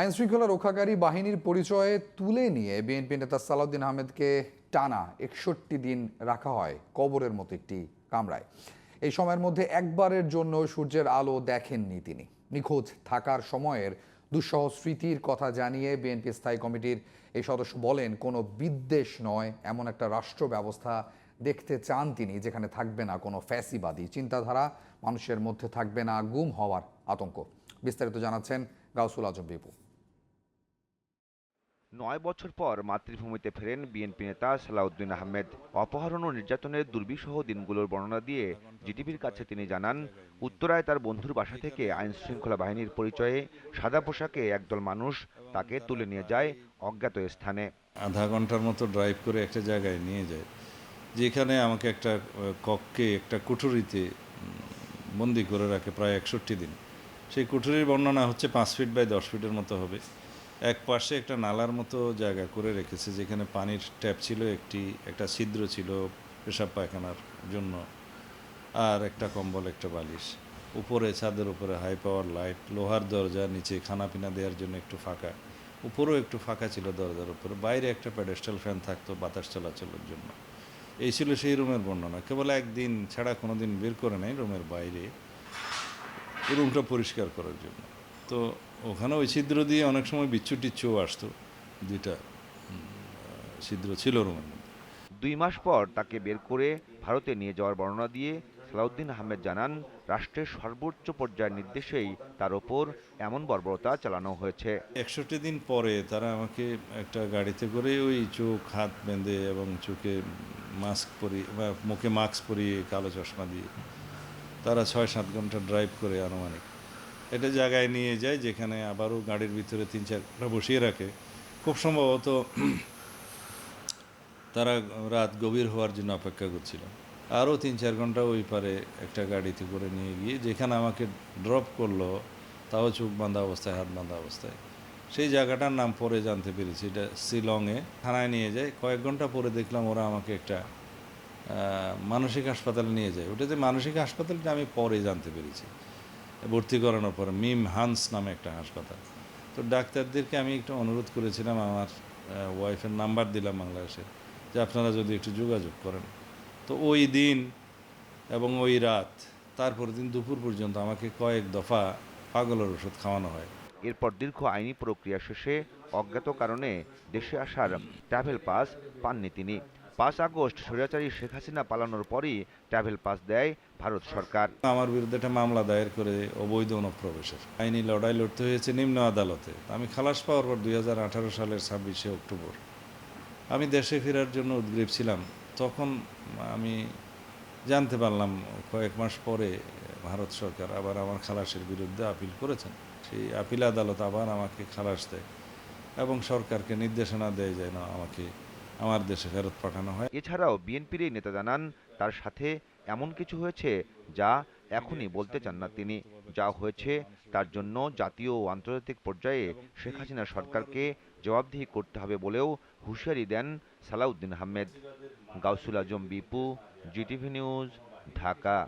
আইন শৃঙ্খলা রক্ষাকারী বাহিনীর পরিচয়ে তুলে নিয়ে বিএনপি নেতা সালাউদ্দিন আহমেদকে টানা একষট্টি দিন রাখা হয় কবরের মতো একটি কামরায়। এই সময়ের মধ্যে একবারের জন্য সূর্যের আলো দেখেননি তিনি। নিখোঁজ থাকার সময়ের দুঃসহ স্মৃতির কথা জানিয়ে বিএনপি স্থায়ী কমিটির এই সদস্য বলেন, কোনো বিদ্বেষ নয়, এমন একটা রাষ্ট্র ব্যবস্থা দেখতে চান তিনি, যেখানে থাকবে না কোনো ফ্যাসিবাদী চিন্তাধারা, মানুষের মধ্যে থাকবে না গুম হওয়ার আতঙ্ক। বিস্তারিত জানাচ্ছেন গাউসুল আজম বিপু নয় বছর পর মাতৃভূমিতে ফেরেন বিএনপি নেতা সালাউদ্দিন আহমেদ। অপহরণ ও নির্যাতনের দুর্বিষহ দিনগুলোর বর্ণনা দিয়ে জিটিভির কাছে তিনি জানান, উত্তরায় তার বন্ধুর বাসা থেকে আইন শৃঙ্খলা বাহিনীর পরিচয়ে সাদা পোশাকে একদল মানুষ তাকে তুলে নিয়ে যায় অজ্ঞাত স্থানে। আধা ঘণ্টার মতো ড্রাইভ করে একটা জায়গায় নিয়ে যায়, যেখানে আমাকে একটা কক্ষে একটা কুঠুরিতে বন্দি করে রাখে প্রায় একষট্টি দিন। সেই কুঠুরির বর্ণনা হচ্ছে পাঁচ ফিট বাই দশ ফিটের মতো হবে। এক পাশে একটা নালার মতো জায়গা করে রেখেছে, যেখানে পানির ট্যাপ ছিল একটি, একটা ছিদ্র ছিল পেশাব পায়খানার জন্য, আর একটা কম্বল, একটা বালিশ। উপরে ছাদের উপরে হাই পাওয়ার লাইট লোহার দরজা, নিচে খানা পিনা দেওয়ার জন্য একটু ফাঁকা। উপরেও একটু ফাঁকা ছিল দরজার উপরে, বাইরে একটা প্যাডেস্টাল ফ্যান থাকতো বাতাস চলাচলের জন্য। এই ছিল সেই রুমের বর্ণনা। কেবল একদিন ছাড়া কোনো দিন বের করে নাই রুমের বাইরে, রুমটা পরিষ্কার করার জন্য। তো ওখানে ওই ছিদ্র দিয়ে অনেক সময় বিচ্ছু টিচ্ছুও আসতো দুইটা ছিদ্র ছিল রুমের মধ্যে। দুই মাস পর তাকে বের করে ভারতে নিয়ে যাওয়ার বর্ণনা দিয়ে সালাউদ্দিন আহমেদ জানান রাষ্ট্রের সর্বোচ্চ পর্যায়ের নির্দেশেই তার ওপর এমন বর্বরতা চালানো হয়েছে। একষট্টি দিন পরে তারা আমাকে একটা গাড়িতে করে ওই চোখ হাত বেঁধে এবং চোখে মাস্ক পরিয়ে বা মুখে মাস্ক পরিয়ে কালো চশমা দিয়ে তারা ছয় সাত ঘণ্টা ড্রাইভ করে আনুমানিক। এটা জায়গায় নিয়ে যায় যেখানে আবারও গাড়ির ভিতরে তিন চারটা বসিয়ে রাখে। খুব সম্ভবত তারা রাত গভীর হওয়ার জন্য অপেক্ষা করছিল। আরও তিন চার ঘণ্টা ওই পারে একটা গাড়িতে করে নিয়ে গিয়ে যেখানে আমাকে ড্রপ করল, তাও চোখ বাঁধা অবস্থায়, হাত বাঁধা অবস্থায়। সেই জায়গাটার নাম পরে জানতে পেরেছি। এটা শিলংয়ে। থানায় নিয়ে যায়। কয়েক ঘণ্টা পরে দেখলাম ওরা আমাকে একটা মানসিক হাসপাতালে নিয়ে যায়। ওটা যে মানসিক হাসপাতালটা আমি পরে জানতে পেরেছি। ভর্তি করানোর পর মিম হান্স নামে একটা হাসপাতাল। তো ডাক্তারদেরকে আমি একটু অনুরোধ করেছিলাম, আমার ওয়াইফের নাম্বার দিলাম বাংলাদেশে যে আপনারা যদি একটু যোগাযোগ করেন। তো ওই দিন এবং ওই রাত তারপর দিন দুপুর পর্যন্ত আমাকে কয়েক দফা পাগলের ওষুধ খাওয়ানো হয়। এরপর দীর্ঘ আইনি প্রক্রিয়া শেষে অজ্ঞাত কারণে দেশে আসার ট্রাভেল পাস পাননি তিনি। পাঁচ আগস্ট স্বৈরাচারী শেখ হাসিনা পালানোর পরই ট্রাভেল পাস দেয় ভারত সরকার। আমার বিরুদ্ধে একটা মামলা দায়ের করে অবৈধ অনুপ্রবেশের। আইনি লড়াই লড়তে হয়েছে নিম্ন আদালতে। আমি খালাস পাওয়ার পর দু হাজার আঠারো সালের ছাব্বিশে অক্টোবর। আমি দেশে ফেরার জন্য উদ্গ্রীব ছিলাম। তখন আমি জানতে পারলাম কয়েক মাস পরে ভারত সরকার আবার আমার খালাসের বিরুদ্ধে আপিল করেছেন। সেই আপিল আদালত আবার আমাকে খালাস দেয় এবং সরকারকে নির্দেশনা দেয় যেন আমাকে আমার দেশে ফেরত পাঠানো হয়। এছাড়াও বিএনপির এই নেতা জানান, তার সাথে এমন কিছু হয়েছে যা এখনই বলতে চান না তিনি। যা হয়েছে, তার জন্য জাতীয় ও আন্তর্জাতিক পর্যায়ে শেখ হাসিনা সরকারকে জবাবদিহি করতে হবে বলেও হুঁশিয়ারি দেন Salauddin Ahmed. Gausul Azam, Bipu, GTV news, Dhaka.